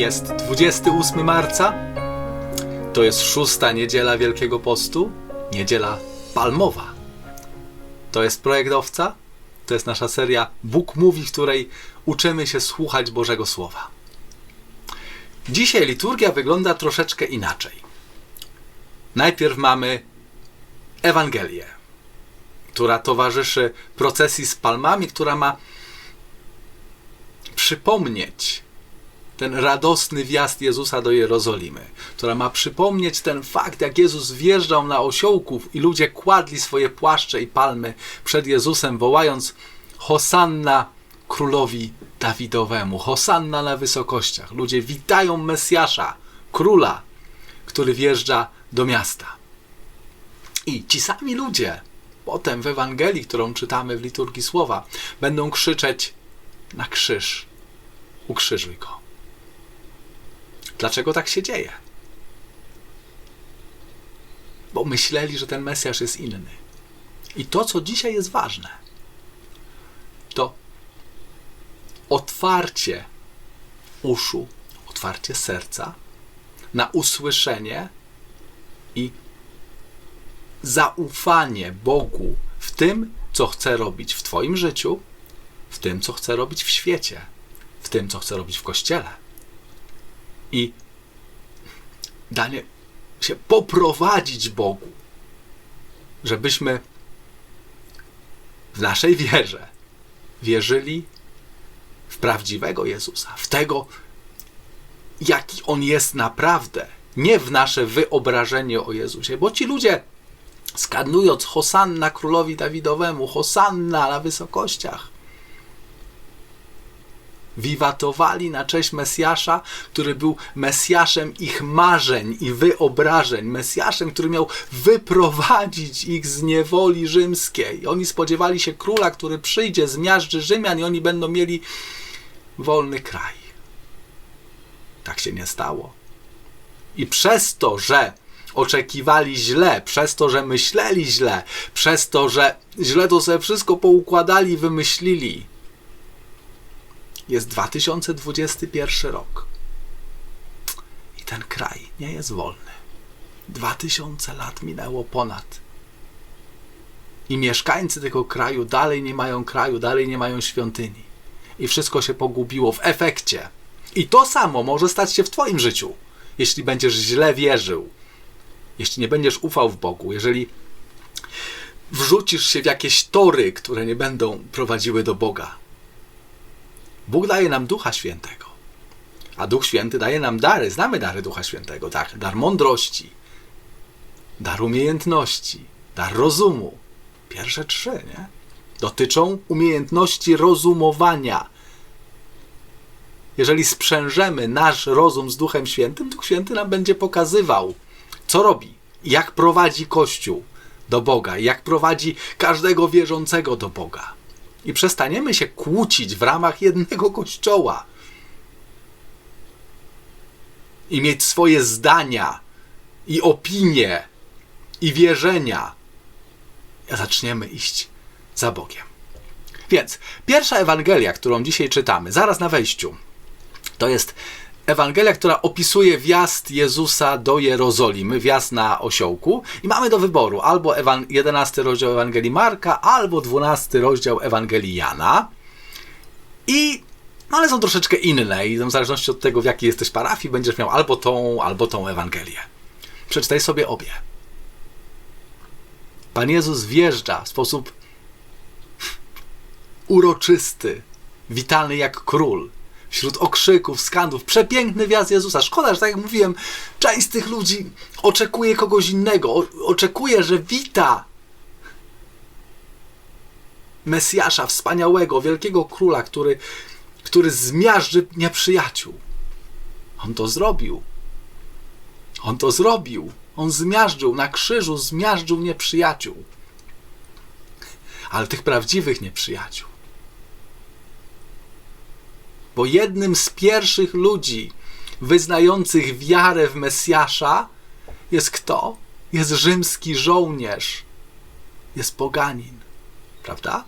Jest 28 marca. To jest szósta niedziela Wielkiego Postu. Niedziela palmowa. To jest projekt Owca. To jest nasza seria Bóg mówi, w której uczymy się słuchać Bożego Słowa. Dzisiaj liturgia wygląda troszeczkę inaczej. Najpierw mamy Ewangelię, która towarzyszy procesji z palmami, która ma przypomnieć ten radosny wjazd Jezusa do Jerozolimy, która ma przypomnieć ten fakt, jak Jezus wjeżdżał na osiołków i ludzie kładli swoje płaszcze i palmy przed Jezusem, wołając Hosanna królowi Dawidowemu, Hosanna na wysokościach. Ludzie witają Mesjasza, króla, który wjeżdża do miasta. I ci sami ludzie potem w Ewangelii, którą czytamy w liturgii słowa, będą krzyczeć na krzyż, ukrzyżuj go. Dlaczego tak się dzieje? Bo myśleli, że ten Mesjasz jest inny. I to, co dzisiaj jest ważne, to otwarcie uszu, otwarcie serca na usłyszenie i zaufanie Bogu w tym, co chce robić w Twoim życiu, w tym, co chce robić w świecie, w tym, co chce robić w kościele. I danie się poprowadzić Bogu, żebyśmy w naszej wierze wierzyli w prawdziwego Jezusa, w tego, jaki On jest naprawdę, nie w nasze wyobrażenie o Jezusie, bo ci ludzie skanując Hosanna królowi Dawidowemu, Hosanna na wysokościach, wiwatowali na cześć Mesjasza, który był Mesjaszem ich marzeń i wyobrażeń, Mesjaszem, który miał wyprowadzić ich z niewoli rzymskiej. Oni spodziewali się króla, który przyjdzie, zmiażdży Rzymian i oni będą mieli wolny kraj. Tak się nie stało. I przez to, że oczekiwali źle, przez to, że myśleli źle, przez to, że źle to sobie wszystko poukładali, wymyślili, jest 2021 rok. I ten kraj nie jest wolny. 2000 lat minęło ponad. I mieszkańcy tego kraju dalej nie mają kraju, dalej nie mają świątyni. I wszystko się pogubiło w efekcie. I to samo może stać się w Twoim życiu, jeśli będziesz źle wierzył, jeśli nie będziesz ufał w Bogu, jeżeli wrzucisz się w jakieś tory, które nie będą prowadziły do Boga. Bóg daje nam Ducha Świętego, a Duch Święty daje nam dary. Znamy dary Ducha Świętego, tak? Dar mądrości, dar umiejętności, dar rozumu. Pierwsze trzy, nie? Dotyczą umiejętności rozumowania. Jeżeli sprzężemy nasz rozum z Duchem Świętym, Duch Święty nam będzie pokazywał, co robi, jak prowadzi Kościół do Boga, jak prowadzi każdego wierzącego do Boga i przestaniemy się kłócić w ramach jednego kościoła i mieć swoje zdania i opinie i wierzenia, zaczniemy iść za Bogiem. Więc pierwsza Ewangelia, którą dzisiaj czytamy, zaraz na wejściu, to jest Ewangelia, która opisuje wjazd Jezusa do Jerozolimy, wjazd na osiołku. I mamy do wyboru albo 11 rozdział Ewangelii Marka, albo 12 rozdział Ewangelii Jana. I no one są troszeczkę inne i w zależności od tego, w jakiej jesteś parafii, będziesz miał albo tą, albo tą Ewangelię. Przeczytaj sobie obie. Pan Jezus wjeżdża w sposób uroczysty, witalny jak król wśród okrzyków, skandów. Przepiękny wjazd Jezusa. Szkoda, że tak jak mówiłem, część z tych ludzi oczekuje kogoś innego. O, oczekuje, że wita Mesjasza, wspaniałego, wielkiego króla, który, który zmiażdży nieprzyjaciół. On to zrobił. On to zrobił. On zmiażdżył na krzyżu, zmiażdżył nieprzyjaciół. Ale tych prawdziwych nieprzyjaciół bo jednym z pierwszych ludzi wyznających wiarę w Mesjasza jest kto? Jest rzymski żołnierz, jest poganin, prawda?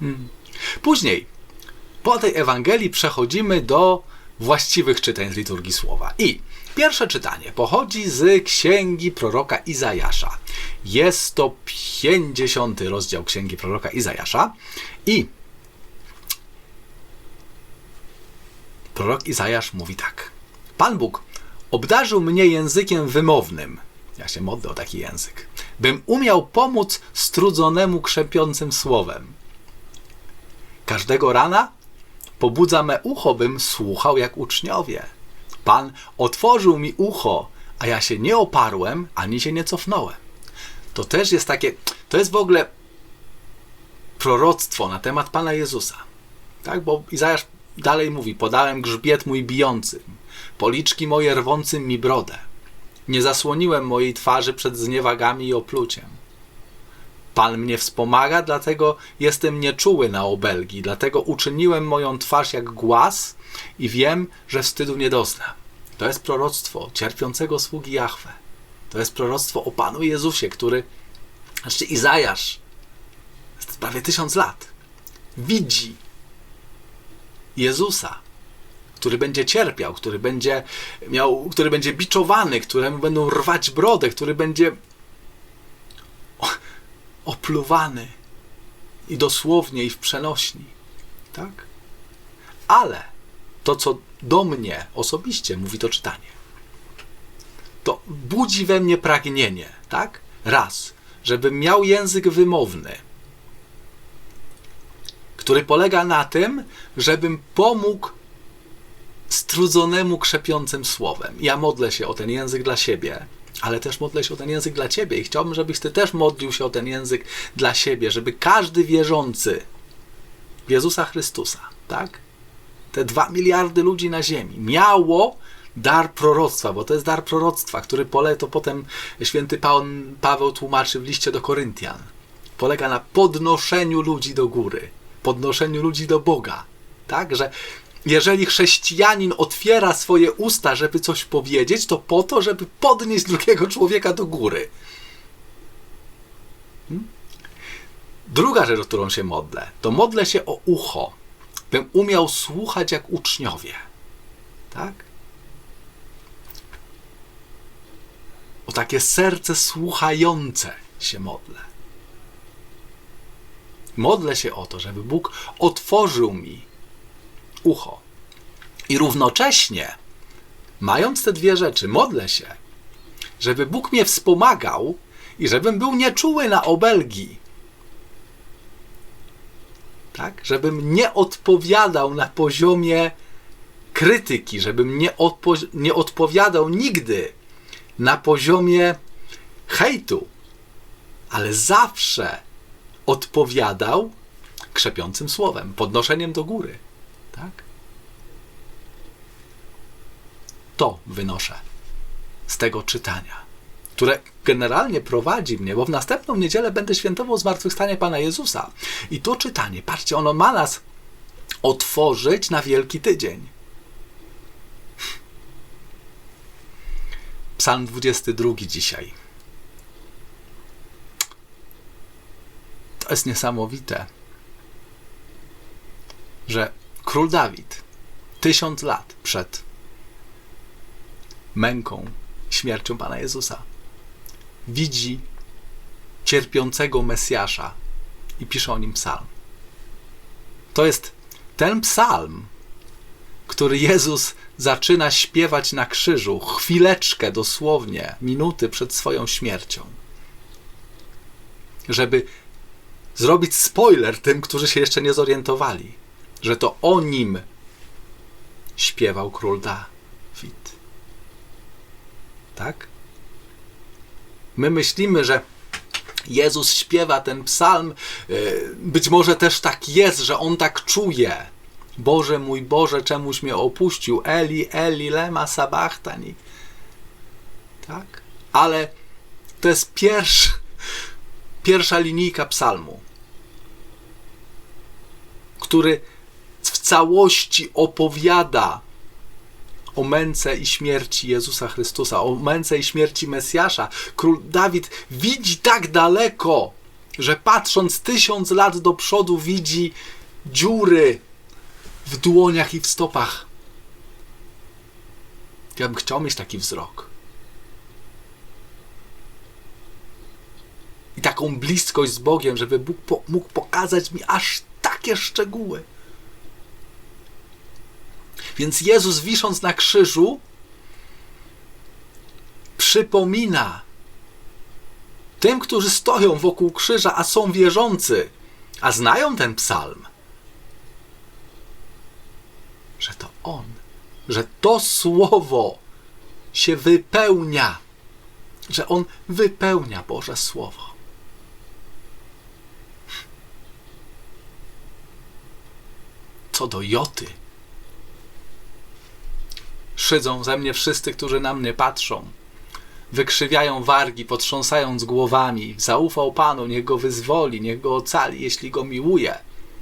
Hmm. Później po tej Ewangelii przechodzimy do właściwych czytań z liturgii słowa. I pierwsze czytanie pochodzi z księgi proroka Izajasza. Jest to 50 rozdział księgi proroka Izajasza i prorok Izajasz mówi tak. Pan Bóg obdarzył mnie językiem wymownym. Ja się modlę o taki język. Bym umiał pomóc strudzonemu krzepiącym słowem. Każdego rana pobudza me ucho, bym słuchał jak uczniowie. Pan otworzył mi ucho, a ja się nie oparłem, ani się nie cofnąłem. To też jest takie, to jest w ogóle proroctwo na temat Pana Jezusa. Tak, bo Izajasz dalej mówi: Podałem grzbiet mój bijącym, policzki moje rwącym mi brodę. Nie zasłoniłem mojej twarzy przed zniewagami i opluciem. Pan mnie wspomaga, dlatego jestem nieczuły na obelgi, dlatego uczyniłem moją twarz jak głaz i wiem, że wstydu nie doznam. To jest proroctwo cierpiącego sługi Jahwe. To jest proroctwo o Panu Jezusie, który, znaczy Izajasz, prawie tysiąc lat, widzi Jezusa, który będzie cierpiał, który będzie miał, który będzie biczowany, któremu będą rwać brodę, który będzie opluwany i dosłownie i w przenośni. Tak? Ale to, co do mnie osobiście mówi to czytanie, to budzi we mnie pragnienie, tak? Raz, żebym miał język wymowny, który polega na tym, żebym pomógł strudzonemu krzepiącym słowem. Ja modlę się o ten język dla siebie, ale też modlę się o ten język dla ciebie i chciałbym, żebyś ty też modlił się o ten język dla siebie, żeby każdy wierzący w Jezusa Chrystusa, tak? Te dwa miliardy ludzi na ziemi miało dar proroctwa, bo to jest dar proroctwa, który pole to potem święty Paweł tłumaczy w liście do Koryntian. Polega na podnoszeniu ludzi do góry, podnoszeniu ludzi do Boga. Tak, że jeżeli chrześcijanin otwiera swoje usta, żeby coś powiedzieć, to po to, żeby podnieść drugiego człowieka do góry. Hmm? Druga rzecz, o którą się modlę, to modlę się o ucho, bym umiał słuchać jak uczniowie. Tak? O takie serce słuchające się modlę. Modlę się o to, żeby Bóg otworzył mi ucho. I równocześnie, mając te dwie rzeczy, modlę się, żeby Bóg mnie wspomagał i żebym był nieczuły na obelgi. Tak? Żebym nie odpowiadał na poziomie krytyki, żebym nie, odpo- nie odpowiadał nigdy na poziomie hejtu, ale zawsze odpowiadał krzepiącym słowem, podnoszeniem do góry. Tak? To wynoszę z tego czytania, które generalnie prowadzi mnie, bo w następną niedzielę będę świętował zmartwychwstanie Pana Jezusa. I to czytanie, patrzcie, ono ma nas otworzyć na Wielki Tydzień. Psalm 22 dzisiaj. To jest niesamowite, że król Dawid tysiąc lat przed męką, śmiercią Pana Jezusa widzi cierpiącego Mesjasza i pisze o nim psalm. To jest ten psalm, który Jezus zaczyna śpiewać na krzyżu, chwileczkę dosłownie, minuty przed swoją śmiercią. Żeby zrobić spoiler tym, którzy się jeszcze nie zorientowali, że to o nim śpiewał król Dawid. Tak? My myślimy, że Jezus śpiewa ten psalm, e, być może też tak jest, że on tak czuje. Boże mój Boże, czemuś mnie opuścił. Eli, Eli, lema sabachtani. Tak? Ale to jest pierwszy, pierwsza linijka psalmu, który w całości opowiada o męce i śmierci Jezusa Chrystusa, o męce i śmierci Mesjasza. Król Dawid widzi tak daleko, że patrząc tysiąc lat do przodu, widzi dziury w dłoniach i w stopach. Ja bym chciał mieć taki wzrok. I taką bliskość z Bogiem, żeby Bóg po, mógł pokazać mi aż takie szczegóły. Więc Jezus, wisząc na krzyżu, przypomina tym, którzy stoją wokół krzyża, a są wierzący, a znają ten psalm, że to On, że to słowo się wypełnia, że On wypełnia Boże Słowo. Co do Joty, szydzą ze mnie wszyscy, którzy na mnie patrzą. Wykrzywiają wargi, potrząsając głowami. Zaufał Panu, niech go wyzwoli, niech go ocali, jeśli go miłuje.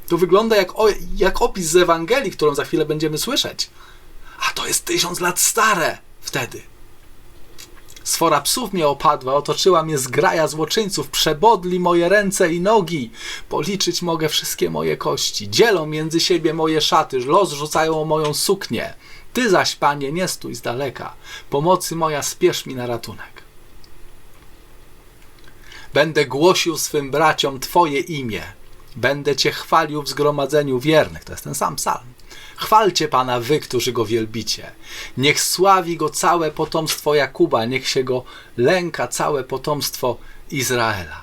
To wygląda jak, o, jak opis z Ewangelii, którą za chwilę będziemy słyszeć. A to jest tysiąc lat stare wtedy. Sfora psów mnie opadła, otoczyła mnie zgraja złoczyńców, przebodli moje ręce i nogi. Policzyć mogę wszystkie moje kości. Dzielą między siebie moje szaty, los rzucają o moją suknię. Ty zaś, panie, nie stój z daleka. Pomocy moja, spiesz mi na ratunek. Będę głosił swym braciom Twoje imię. Będę Cię chwalił w zgromadzeniu wiernych. To jest ten sam psalm. Chwalcie Pana wy, którzy Go wielbicie. Niech sławi Go całe potomstwo Jakuba, niech się Go lęka całe potomstwo Izraela.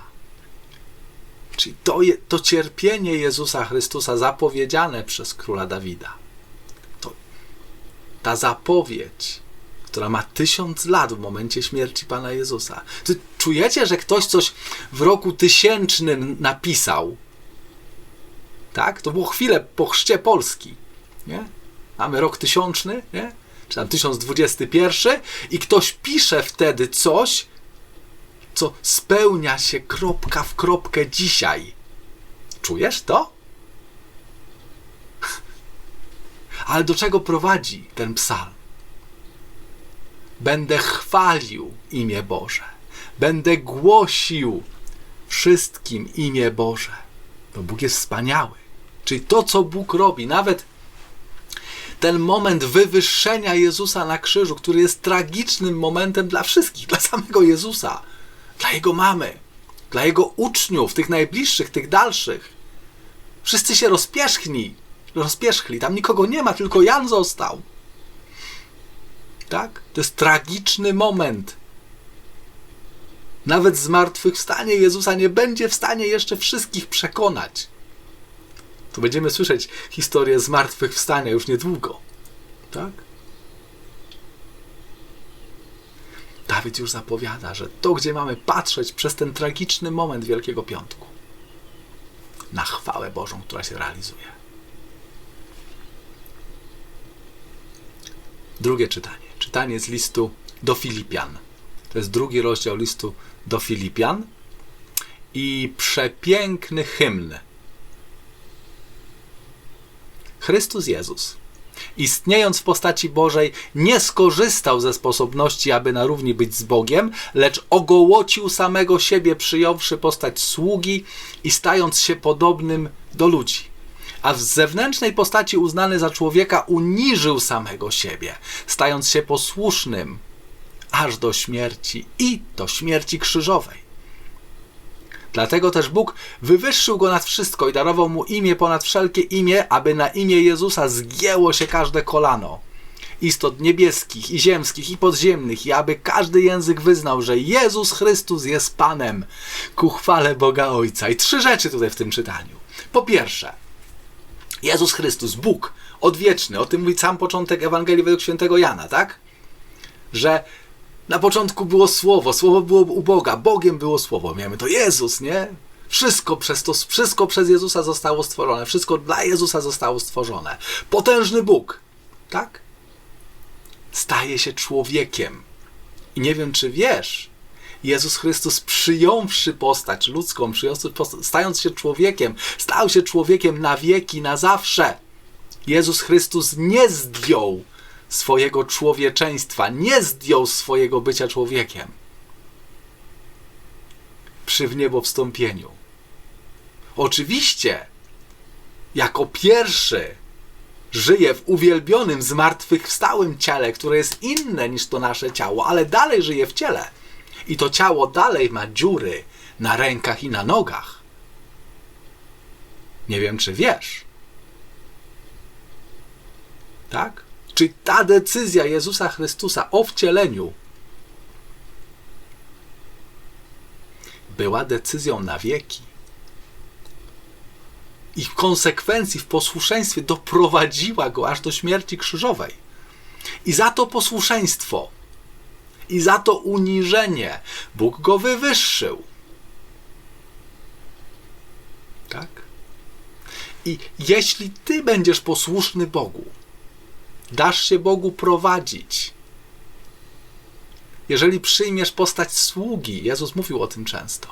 Czyli to, je, to cierpienie Jezusa Chrystusa zapowiedziane przez króla Dawida. Ta zapowiedź, która ma tysiąc lat w momencie śmierci Pana Jezusa. Czy czujecie, że ktoś coś w roku tysięcznym napisał? Tak? To było chwilę po chrzcie Polski. Nie? Mamy rok tysiączny, nie? czy tam 1021 i ktoś pisze wtedy coś, co spełnia się kropka w kropkę dzisiaj. Czujesz to? Ale do czego prowadzi ten psalm? Będę chwalił imię Boże. Będę głosił wszystkim imię Boże. Bo Bóg jest wspaniały. Czyli to, co Bóg robi, nawet ten moment wywyższenia Jezusa na krzyżu, który jest tragicznym momentem dla wszystkich, dla samego Jezusa, dla jego mamy, dla jego uczniów, tych najbliższych, tych dalszych. Wszyscy się rozpierzchli, rozpierzchli. Tam nikogo nie ma, tylko Jan został. Tak? To jest tragiczny moment. Nawet zmartwychwstanie Jezusa nie będzie w stanie jeszcze wszystkich przekonać. To będziemy słyszeć historię zmartwychwstania już niedługo. Tak? Dawid już zapowiada, że to, gdzie mamy patrzeć przez ten tragiczny moment Wielkiego Piątku, na chwałę Bożą, która się realizuje. Drugie czytanie. Czytanie z listu do Filipian. To jest drugi rozdział listu do Filipian i przepiękny hymn Chrystus Jezus, istniejąc w postaci Bożej, nie skorzystał ze sposobności, aby na równi być z Bogiem, lecz ogołocił samego siebie, przyjąwszy postać sługi i stając się podobnym do ludzi. A w zewnętrznej postaci uznany za człowieka uniżył samego siebie, stając się posłusznym aż do śmierci i do śmierci krzyżowej. Dlatego też Bóg wywyższył go nad wszystko i darował mu imię ponad wszelkie imię, aby na imię Jezusa zgięło się każde kolano. Istot niebieskich i ziemskich i podziemnych, i aby każdy język wyznał, że Jezus Chrystus jest Panem ku chwale Boga Ojca. I trzy rzeczy tutaj w tym czytaniu. Po pierwsze, Jezus Chrystus, Bóg, odwieczny, o tym mówi sam początek Ewangelii według świętego Jana, tak? Że na początku było Słowo, Słowo było u Boga, Bogiem było Słowo. Miemy to Jezus, nie? Wszystko przez to, wszystko przez Jezusa zostało stworzone, wszystko dla Jezusa zostało stworzone. Potężny Bóg, tak? Staje się człowiekiem. I nie wiem, czy wiesz, Jezus Chrystus przyjąwszy postać ludzką, przyjąwszy postać, stając się człowiekiem, stał się człowiekiem na wieki, na zawsze. Jezus Chrystus nie zdjął swojego człowieczeństwa, nie zdjął swojego bycia człowiekiem przy wniebowstąpieniu. Oczywiście, jako pierwszy żyje w uwielbionym, zmartwychwstałym ciele, które jest inne niż to nasze ciało, ale dalej żyje w ciele. I to ciało dalej ma dziury na rękach i na nogach. Nie wiem, czy wiesz. Tak? Czy ta decyzja Jezusa Chrystusa o wcieleniu była decyzją na wieki? I w konsekwencji, w posłuszeństwie doprowadziła go aż do śmierci krzyżowej. I za to posłuszeństwo, i za to uniżenie Bóg go wywyższył. Tak? I jeśli ty będziesz posłuszny Bogu, dasz się Bogu prowadzić, jeżeli przyjmiesz postać sługi, Jezus mówił o tym często,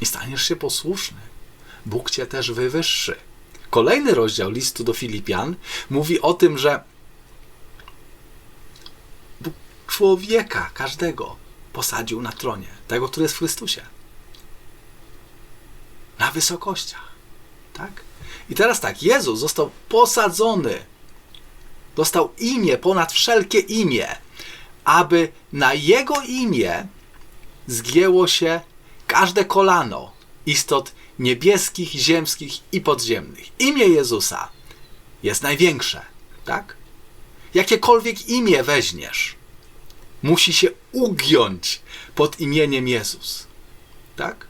i staniesz się posłuszny, Bóg cię też wywyższy. Kolejny rozdział listu do Filipian mówi o tym, że Bóg człowieka, każdego, posadził na tronie, tego, który jest w Chrystusie. Na wysokościach. Tak? I teraz tak, Jezus został posadzony, dostał imię ponad wszelkie imię, aby na Jego imię zgięło się każde kolano istot niebieskich, ziemskich i podziemnych. Imię Jezusa jest największe, tak? Jakiekolwiek imię weźmiesz, musi się ugiąć pod imieniem Jezus, tak?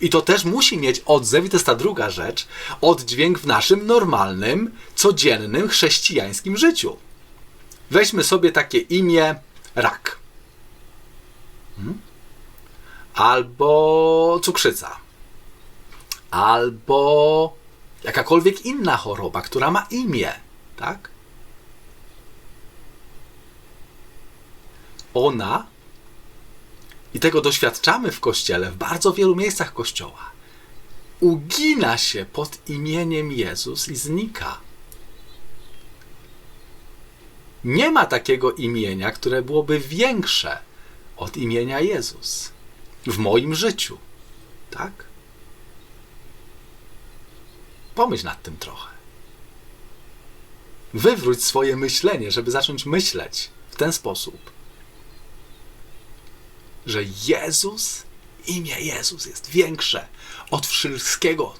I to też musi mieć odzew, i to jest ta druga rzecz, oddźwięk w naszym normalnym, codziennym, chrześcijańskim życiu. Weźmy sobie takie imię rak. Hmm? Albo cukrzyca. Albo jakakolwiek inna choroba, która ma imię, tak? Ona i tego doświadczamy w kościele, w bardzo wielu miejscach kościoła, ugina się pod imieniem Jezus i znika. Nie ma takiego imienia, które byłoby większe od imienia Jezus w moim życiu. Tak? Pomyśl nad tym trochę. Wywróć swoje myślenie, żeby zacząć myśleć w ten sposób że Jezus, imię Jezus jest większe od wszystkiego,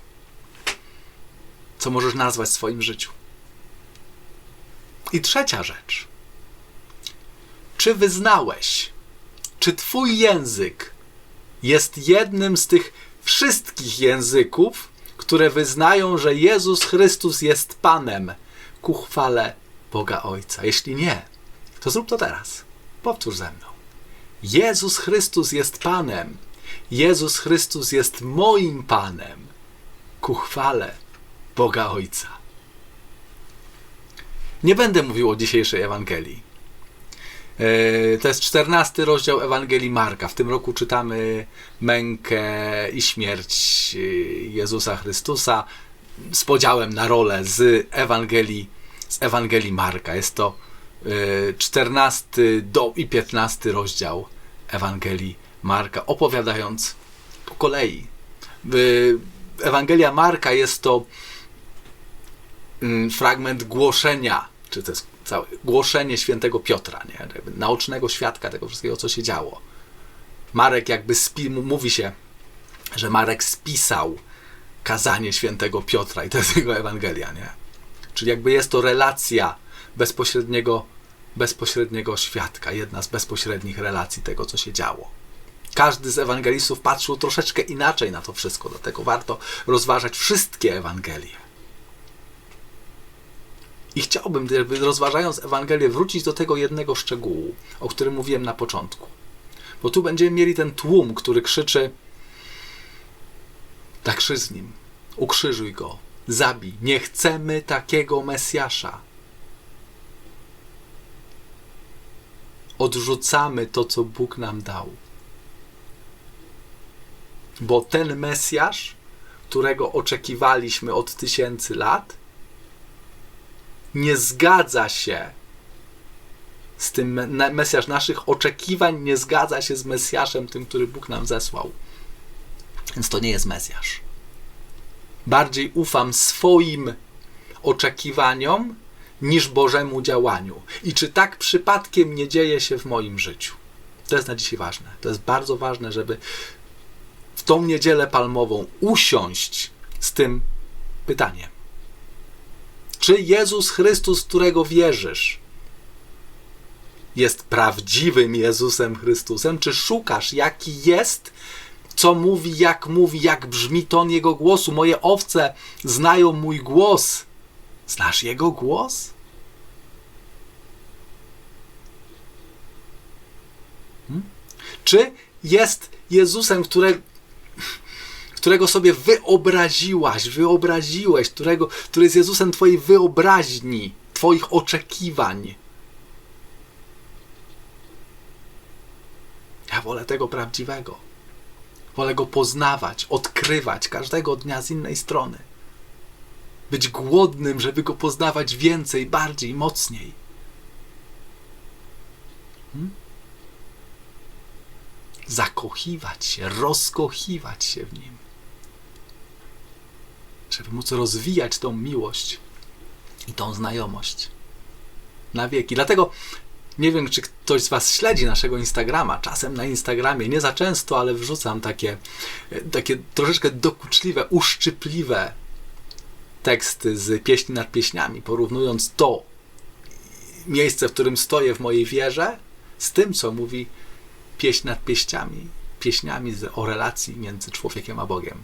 co możesz nazwać w swoim życiu. I trzecia rzecz. Czy wyznałeś, czy Twój język jest jednym z tych wszystkich języków, które wyznają, że Jezus Chrystus jest Panem ku chwale Boga Ojca? Jeśli nie, to zrób to teraz. Powtórz ze mną. Jezus Chrystus jest Panem. Jezus Chrystus jest moim Panem. Ku chwale Boga Ojca. Nie będę mówił o dzisiejszej Ewangelii. E, to jest czternasty rozdział Ewangelii Marka. W tym roku czytamy mękę i śmierć Jezusa Chrystusa z podziałem na rolę z Ewangelii, z Ewangelii Marka. Jest to 14 do i 15 rozdział Ewangelii Marka, opowiadając po kolei. Ewangelia Marka jest to mm, fragment głoszenia, czy to jest całe głoszenie świętego Piotra, nie? naocznego świadka tego wszystkiego, co się działo. Marek jakby spi, mówi się, że Marek spisał kazanie świętego Piotra i to jest jego Ewangelia, nie? Czyli jakby jest to relacja bezpośredniego, bezpośredniego świadka, jedna z bezpośrednich relacji tego, co się działo. Każdy z ewangelistów patrzył troszeczkę inaczej na to wszystko, dlatego warto rozważać wszystkie Ewangelie. I chciałbym, rozważając Ewangelię, wrócić do tego jednego szczegółu, o którym mówiłem na początku. Bo tu będziemy mieli ten tłum, który krzyczy: Tak z nim, ukrzyżuj go, zabij. Nie chcemy takiego Mesjasza. Odrzucamy to, co Bóg nam dał. Bo ten Mesjasz, którego oczekiwaliśmy od tysięcy lat, nie zgadza się z tym Mesjasz naszych oczekiwań, nie zgadza się z Mesjaszem, tym, który Bóg nam zesłał. Więc to nie jest Mesjasz. Bardziej ufam swoim oczekiwaniom niż Bożemu działaniu. I czy tak przypadkiem nie dzieje się w moim życiu? To jest na dzisiaj ważne. To jest bardzo ważne, żeby w tą niedzielę palmową usiąść z tym pytaniem. Czy Jezus Chrystus, którego wierzysz, jest prawdziwym Jezusem Chrystusem? Czy szukasz, jaki jest, co mówi, jak mówi, jak brzmi ton Jego głosu? Moje owce znają mój głos. Znasz Jego głos? Hmm? Czy jest Jezusem, które, którego sobie wyobraziłaś, wyobraziłeś, którego, który jest Jezusem Twojej wyobraźni, Twoich oczekiwań? Ja wolę tego prawdziwego. Wolę go poznawać, odkrywać każdego dnia z innej strony. Być głodnym, żeby go poznawać więcej, bardziej, mocniej. Hmm? Zakochiwać się, rozkochiwać się w nim. Żeby móc rozwijać tą miłość i tą znajomość na wieki. Dlatego nie wiem, czy ktoś z Was śledzi naszego Instagrama. Czasem na Instagramie, nie za często, ale wrzucam takie, takie troszeczkę dokuczliwe, uszczypliwe teksty z pieśni nad pieśniami, porównując to miejsce, w którym stoję w mojej wierze, z tym, co mówi pieśń nad pieśniami, pieśniami o relacji między człowiekiem a Bogiem.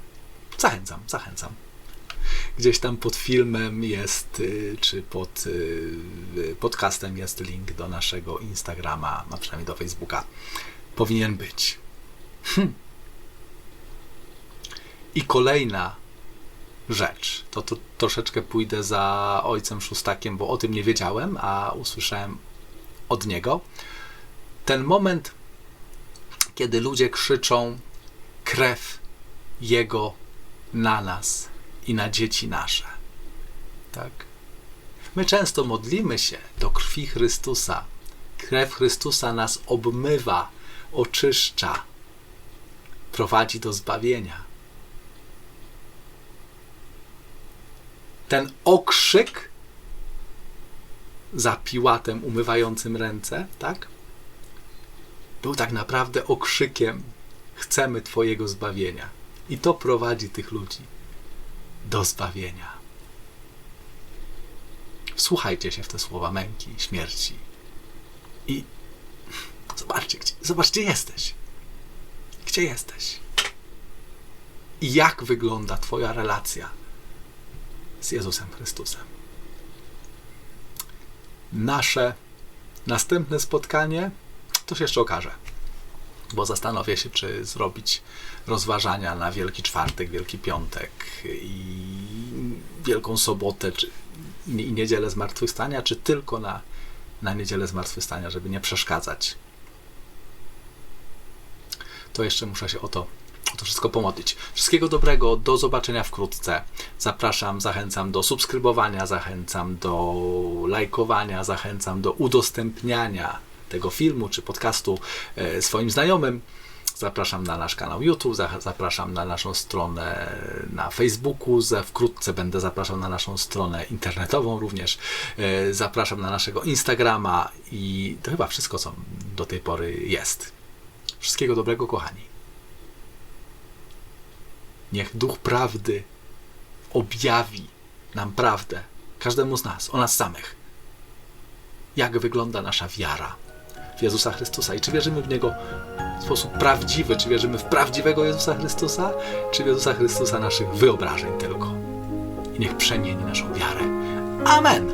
Zachęcam, zachęcam. Gdzieś tam pod filmem jest, y, czy pod y, podcastem jest link do naszego Instagrama, a przynajmniej do Facebooka. Powinien być. Hm. I kolejna rzecz. To, to troszeczkę pójdę za ojcem szóstakiem, bo o tym nie wiedziałem, a usłyszałem od niego. Ten moment, kiedy ludzie krzyczą krew Jego na nas i na dzieci nasze. Tak? My często modlimy się do krwi Chrystusa. Krew Chrystusa nas obmywa, oczyszcza, prowadzi do zbawienia. Ten okrzyk za Piłatem umywającym ręce, tak? Był tak naprawdę okrzykiem: Chcemy Twojego zbawienia. I to prowadzi tych ludzi do zbawienia. Wsłuchajcie się w te słowa męki, śmierci i zobaczcie, gdzie, zobacz, gdzie jesteś. Gdzie jesteś? I jak wygląda Twoja relacja z Jezusem Chrystusem. Nasze następne spotkanie to się jeszcze okaże, bo zastanowię się, czy zrobić rozważania na Wielki Czwartek, Wielki Piątek i Wielką Sobotę, czy i Niedzielę Zmartwychwstania, czy tylko na, na Niedzielę Zmartwychwstania, żeby nie przeszkadzać. To jeszcze muszę się o to, to wszystko pomodlić. Wszystkiego dobrego, do zobaczenia wkrótce. Zapraszam, zachęcam do subskrybowania, zachęcam do lajkowania, zachęcam do udostępniania tego filmu czy podcastu e, swoim znajomym. Zapraszam na nasz kanał YouTube, zapraszam na naszą stronę na Facebooku, wkrótce będę zapraszał na naszą stronę internetową również. E, zapraszam na naszego Instagrama i to chyba wszystko, co do tej pory jest. Wszystkiego dobrego, kochani. Niech Duch Prawdy objawi nam prawdę, każdemu z nas, o nas samych. Jak wygląda nasza wiara w Jezusa Chrystusa i czy wierzymy w Niego w sposób prawdziwy, czy wierzymy w prawdziwego Jezusa Chrystusa, czy w Jezusa Chrystusa naszych wyobrażeń tylko. I niech przemieni naszą wiarę. Amen.